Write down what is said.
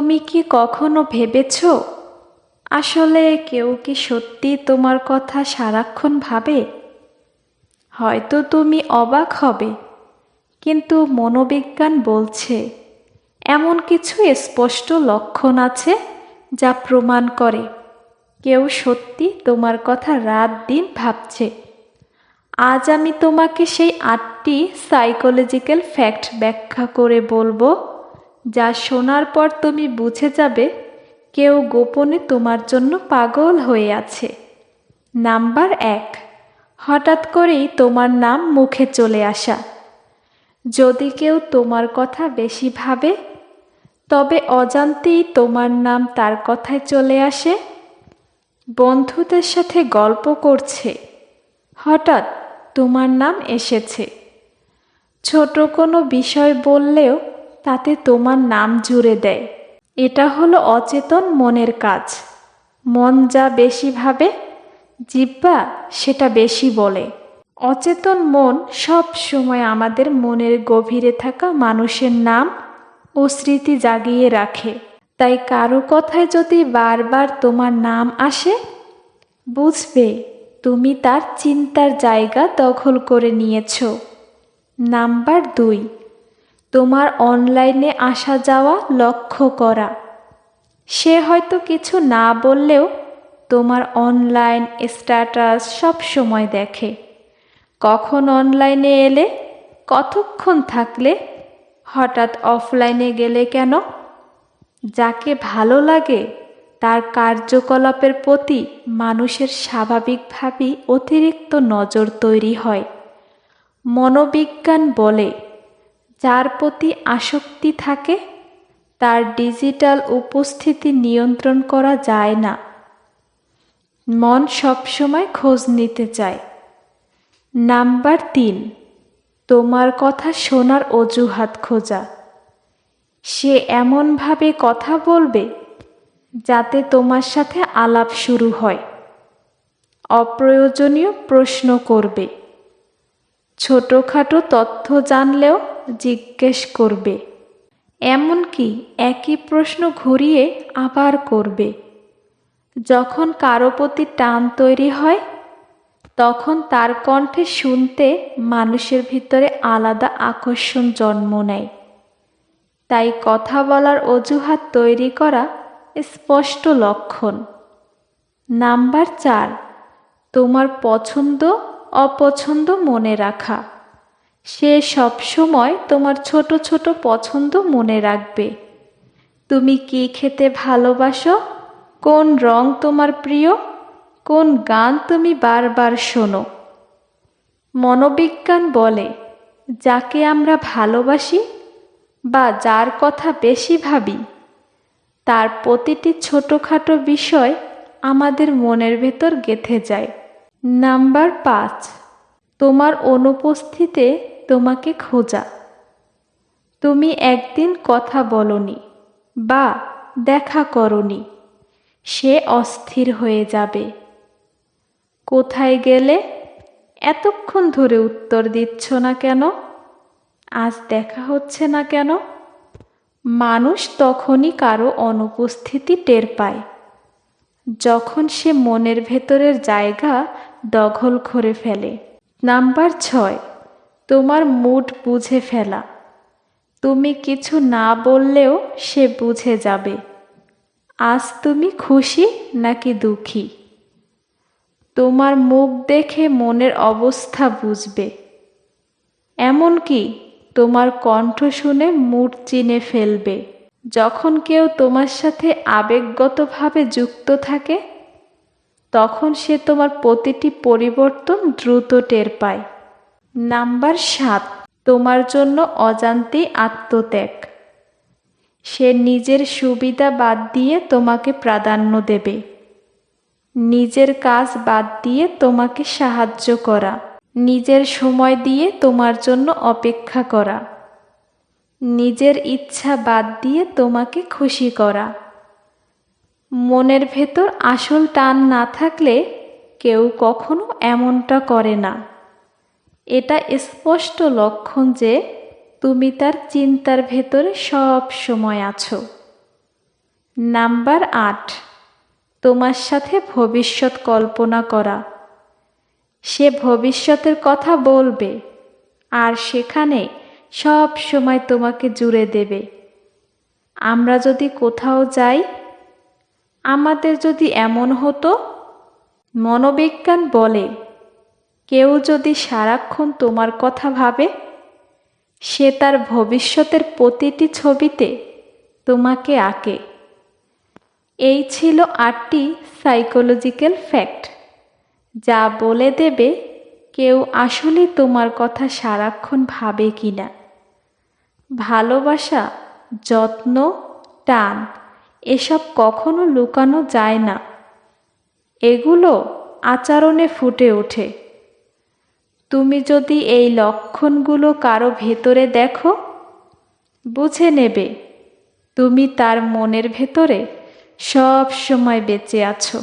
তুমি কি কখনো ভেবেছ? আসলে কেউ কি সত্যি তোমার কথা সারাক্ষণ ভাবে? হয়তো তুমি অবাক হবে, কিন্তু মনোবিজ্ঞান বলছে, এমন কিছু স্পষ্ট লক্ষণ আছে যা প্রমাণ করে, কেউ সত্যি তোমার কথা রাত দিন ভাবছে। আজ আমি তোমাকে সেই আটটি সাইকোলজিক্যাল ফ্যাক্ট ব্যাখ্যা করে বলব। যা শোনার পর তুমি বুঝে যাবে, কেউ গোপনে তোমার জন্য পাগল হয়ে আছে। নাম্বার এক, হঠাৎ করেই তোমার নাম মুখে চলে আসা। যদি কেউ তোমার কথা বেশি ভাবে, তবে অজান্তেই তোমার নাম তার কথায় চলে আসে। বন্ধুদের সাথে গল্প করছে। হঠাৎ তোমার নাম এসেছে। ছোট কোনো বিষয় বললেও তাতে তোমার নাম জুড়ে দেয়। এটা হলো অচেতন মনের কাজ। মন যা বেশি ভাবে জিব্বা সেটা বেশি বলে। অচেতন মন সব সময় আমাদের মনের গভীরে থাকা মানুষের নাম ও স্মৃতি জাগিয়ে রাখে। তাই কারও কথায় যদি বারবার তোমার নাম আসে, বুঝবে তুমি তার চিন্তার জায়গা দখল করে নিয়েছ। নাম্বার দুই তোমার অনলাইনে আসা যাওয়া লক্ষ্য করা। সে হয়তো কিছু না বললেও তোমার অনলাইন স্ট্যাটাস সব সময় দেখে। কখন অনলাইনে এলে, কতক্ষণ থাকলে, হঠাৎ অফলাইনে গেলে কেন? যাকে ভালো লাগে তার কার্যকলাপের প্রতি মানুষের স্বাভাবিকভাবেই অতিরিক্ত নজর তৈরি হয়। মনোবিজ্ঞান বলে যার প্রতি আসক্তি থাকে, তার ডিজিটাল উপস্থিতি নিয়ন্ত্রণ করা যায় না। মন সবসময় খোঁজ নিতে চায়। নাম্বার তিন, তোমার কথা শোনার অজুহাত খোঁজা। সে এমনভাবে কথা বলবে যাতে তোমার সাথে আলাপ শুরু হয়। অপ্রয়োজনীয় প্রশ্ন করবে। ছোটোখাটো তথ্য জানলেও জিজ্ঞেস করবে। এমনকি একই প্রশ্ন ঘুরিয়ে আবার করবে। যখন কারও প্রতি টান তৈরি হয়, তখন তার কণ্ঠে শুনতে মানুষের ভিতরে আলাদা আকর্ষণ জন্ম নেয়। তাই কথা বলার অজুহাত তৈরি করা স্পষ্ট লক্ষণ। নাম্বার চার, তোমার পছন্দ, অপছন্দ মনে রাখা। সে সবসময় তোমার ছোট ছোট পছন্দ মনে রাখবে। তুমি কি খেতে ভালোবাসো? কোন রং তোমার প্রিয়? কোন গান তুমি বারবার শোনো? মনোবিজ্ঞান বলে, যাকে আমরা ভালোবাসি বা যার কথা বেশি ভাবি, তার প্রতিটি ছোটোখাটো বিষয় আমাদের মনের ভেতর গেথে যায়। নাম্বার পাঁচ, তোমার অনুপস্থিতে তোমাকে খোঁজা। তুমি একদিন কথা বলনি, বা দেখা করনি, সে অস্থির হয়ে যাবে। কোথায় গেলে? এতক্ষণ ধরে উত্তর দিচ্ছ না কেন? আজ দেখা হচ্ছে না কেন? মানুষ তখনই কারও অনুপস্থিতি টের পায়। যখন সে মনের ভেতরের জায়গা দখল করে ফেলে। নাম্বার ছয়। তোমার মুড বুঝে ফেলা। তুমি কিছু না বললেও সে বুঝে যাবে। আজ তুমি খুশি নাকি দুঃখী? তোমার মুখ দেখে মনের অবস্থা বুঝবে। এমনকি তোমার কণ্ঠ শুনে মুড চিনে ফেলবে। যখন কেউ তোমার সাথে আবেগগতভাবে যুক্ত থাকে, তখন সে তোমার প্রতিটি পরিবর্তন দ্রুত টের পায়। নাম্বার সাত, তোমার জন্য অজান্তেই আত্মত্যাগ। সে নিজের সুবিধা বাদ দিয়ে তোমাকে প্রাধান্য দেবে। নিজের কাজ বাদ দিয়ে তোমাকে সাহায্য করা। নিজের সময় দিয়ে তোমার জন্য অপেক্ষা করা। নিজের ইচ্ছা বাদ দিয়ে তোমাকে খুশি করা। মনের ভেতর আসল টান না থাকলে কেউ কখনো এমনটা করে না। এটা স্পষ্ট লক্ষণ যে তুমি তার চিন্তার ভেতরে সব সময় আছো। নাম্বার আট, তোমার সাথে ভবিষ্যৎ কল্পনা করা। সে ভবিষ্যতের কথা বলবে আর সেখানে সব সময় তোমাকে জুড়ে দেবে। আমরা যদি কোথাও যাই, আমাদের যদি এমন হতো, মনোবিজ্ঞান বলে কেউ যদি সারাক্ষণ তোমার কথা ভাবে, সে তার ভবিষ্যতের প্রতিটি ছবিতে তোমাকে আঁকে। এই ছিল আটটি সাইকোলজিক্যাল ফ্যাক্ট যা বলে দেবে কেউ আসলে তোমার কথা সারাক্ষণ ভাবে কি না ভালোবাসা, যত্ন, টান, এসব কখনো লুকানো যায় না। এগুলো আচরণে ফুটে ওঠে। তুমি যদি এই লক্ষণগুলো কারও ভেতরে দেখো, বুঝে নেবে তুমি তার মনের ভেতরে সব সময় বেঁচে আছো।